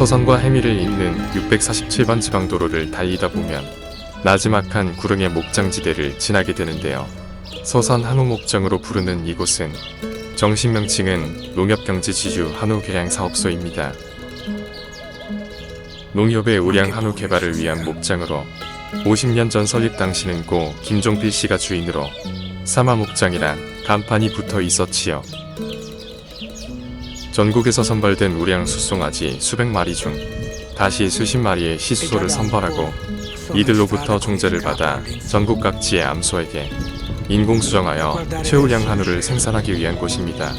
서산과 해미를 잇는 647번 지방도로를 달리다 보면 나지막한 구릉의 목장지대를 지나게 되는데요. 서산 한우목장으로 부르는 이곳은 정식 명칭은 농협경제지주 한우개량사업소입니다. 농협의 우량 한우 개발을 위한 목장으로 50년 전 설립 당시는 고 김종필 씨가 주인으로 사마목장이란 간판이 붙어 있었지요. 전국에서 선발된 우량 수송아지 수백 마리 중 다시 수십 마리의 시수소를 선발하고 이들로부터 종제를 받아 전국 각지의 암소에게 인공 수정하여 최우량 한우를 생산하기 위한 곳입니다.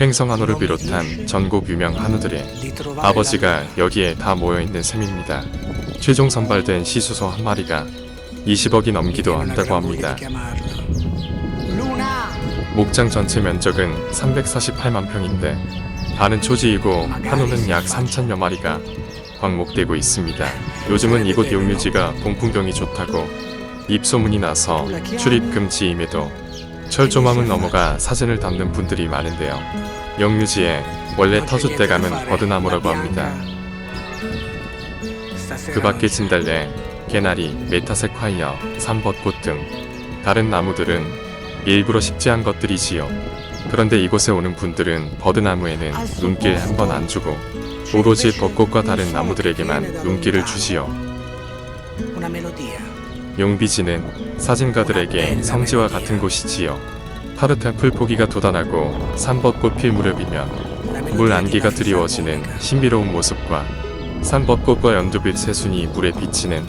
횡성 한우를 비롯한 전국 유명 한우들의 아버지가 여기에 다 모여 있는 셈입니다. 최종 선발된 시수소 한 마리가 20억이 넘기도 한다고 합니다. 목장 전체 면적은 348만 평인데 반은 초지이고 한우는 약 3천여 마리가 광목되고 있습니다. 요즘은 이곳 용유지가 봉풍경이 좋다고 입소문이 나서 출입 금지임에도 철조망을 넘어가 사진을 담는 분들이 많은데요. 영유지에 원래 터줏대감은 버드나무라고 합니다. 그 밖에 진달래, 개나리, 메타세콰이어, 삼벚꽃 등 다른 나무들은 일부러 식재한 것들이지요. 그런데 이곳에 오는 분들은 버드나무에는 눈길 한 번 안 주고 오로지 벚꽃과 다른 나무들에게만 눈길을 melodia. 용비지는 사진가들에게 성지와 같은 곳이지요. 파릇한 풀포기가 돋아나고 산벚꽃 필 무렵이면 물 안개가 드리워지는 신비로운 모습과 산벚꽃과 연두빛 새순이 물에 비치는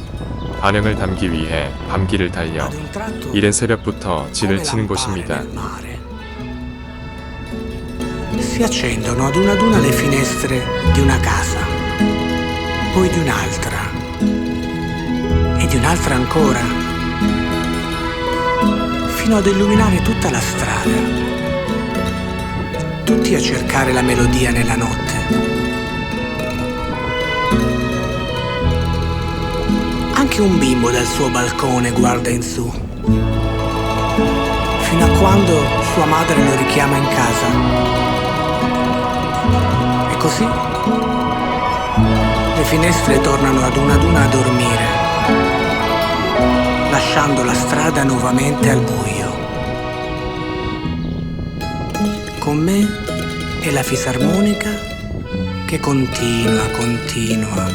반영을 담기 위해 밤길을 달려 Ad un tratto 이른 새벽부터 진을 come 치는 lampare 곳입니다. nel mare. Si accendono ad una ad una le finestre di una casa, poi di un'altra e di un'altra ancora, fino ad illuminare tutta la strada. Tutti a cercare la melodia nella notte. Anche un bimbo dal suo balcone guarda in su fino a quando sua madre lo richiama in casa. E così le finestre tornano ad una ad una a dormire, lasciando la strada nuovamente al buio. Con me è la fisarmonica che continua, continua,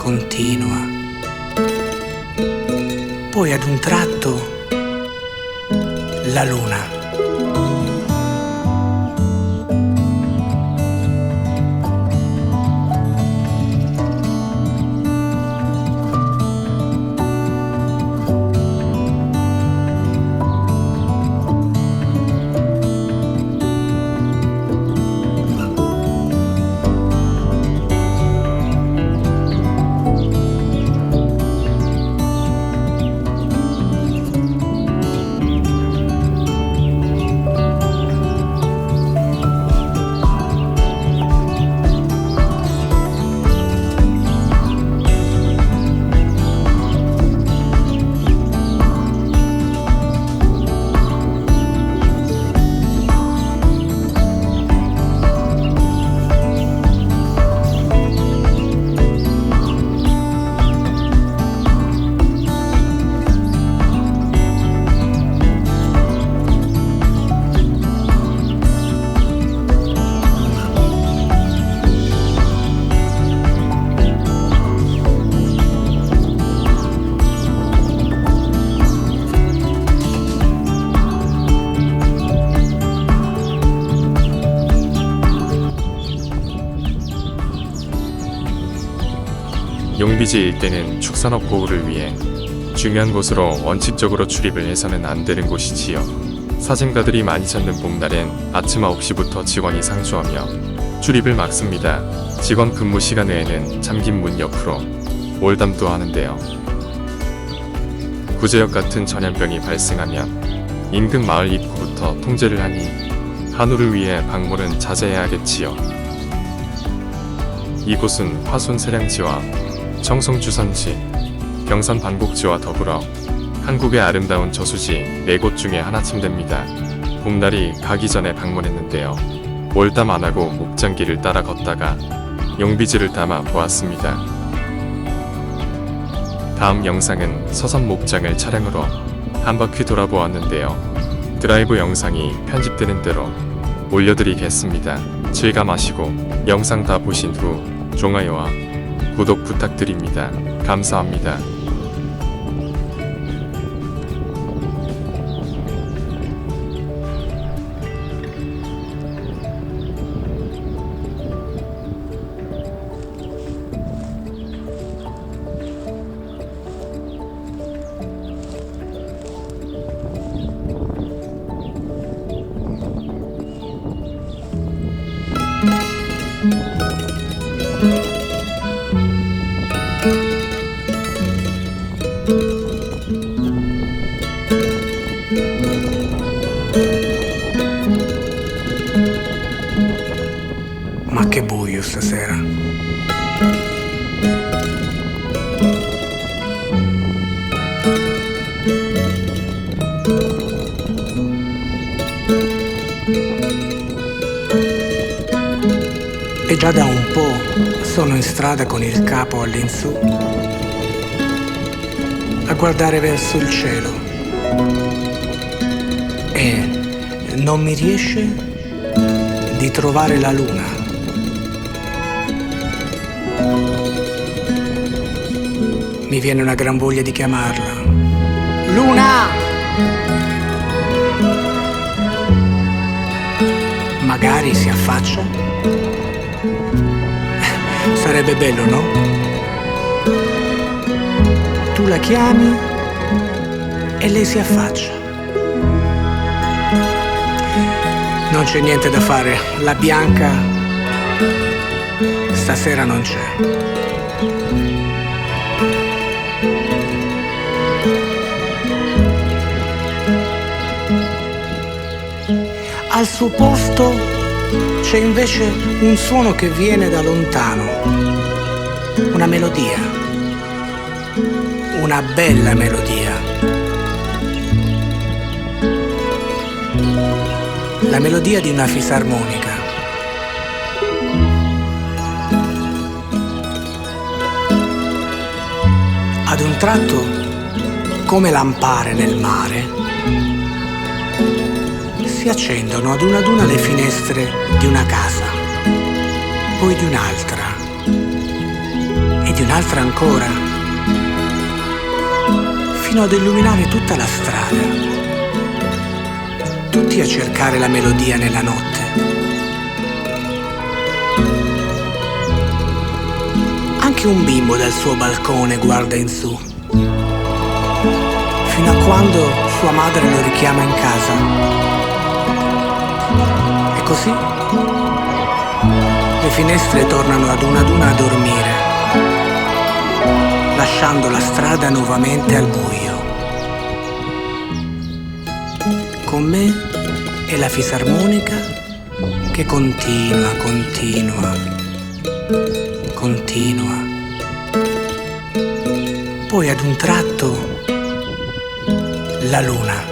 continua. Poi ad un tratto la luna. 용비지 일대는 축산업 보호를 위해 중요한 곳으로 원칙적으로 출입을 해서는 안 되는 곳이지요. 사진가들이 많이 찾는 봄날엔 아침 9시부터 직원이 상주하며 출입을 막습니다. 직원 근무 시간 외에는 잠긴 문 옆으로 몰담도 하는데요. 구제역 같은 전염병이 발생하면 인근 마을 입구부터 통제를 하니 한우를 위해 방문은 자제해야겠지요. 이곳은 화순 세량지와 청송주 선지, 경산 반곡지와 더불어 한국의 아름다운 저수지 네 곳 중에 하나쯤 됩니다. 봄날이 가기 전에 방문했는데요. 몰담 안 하고 목장길을 따라 걷다가 용비지를 담아 보았습니다. 다음 영상은 서선 목장을 차량으로 한 바퀴 돌아보았는데요. 드라이브 영상이 편집되는 대로 올려드리겠습니다. 즐감하시고 영상 다 보신 후 좋아요와 구독 부탁드립니다. 감사합니다. io stasera. E già da un po' sono in strada con il capo all'insù a guardare verso il cielo e non mi riesce di trovare la luna. Mi viene una gran voglia di chiamarla. Luna! Magari si affaccia. Sarebbe bello, no? Tu la chiami e lei si affaccia. Non c'è niente da fare, la bianca stasera non c'è. Al suo posto c'è invece un suono che viene da lontano, una melodia, una bella melodia. La melodia di una fisarmonica. Tratto, come lampare nel mare, si accendono ad una ad una le finestre di una casa, poi di un'altra e di un'altra ancora, fino ad illuminare tutta la strada tutti a cercare la melodia nella notte. Anche un bimbo dal suo balcone guarda in su, quando sua madre lo richiama in casa. E così le finestre tornano ad una ad una a dormire, lasciando la strada nuovamente al buio. con me è la fisarmonica che continua, continua, continua. Poi ad un tratto la luna.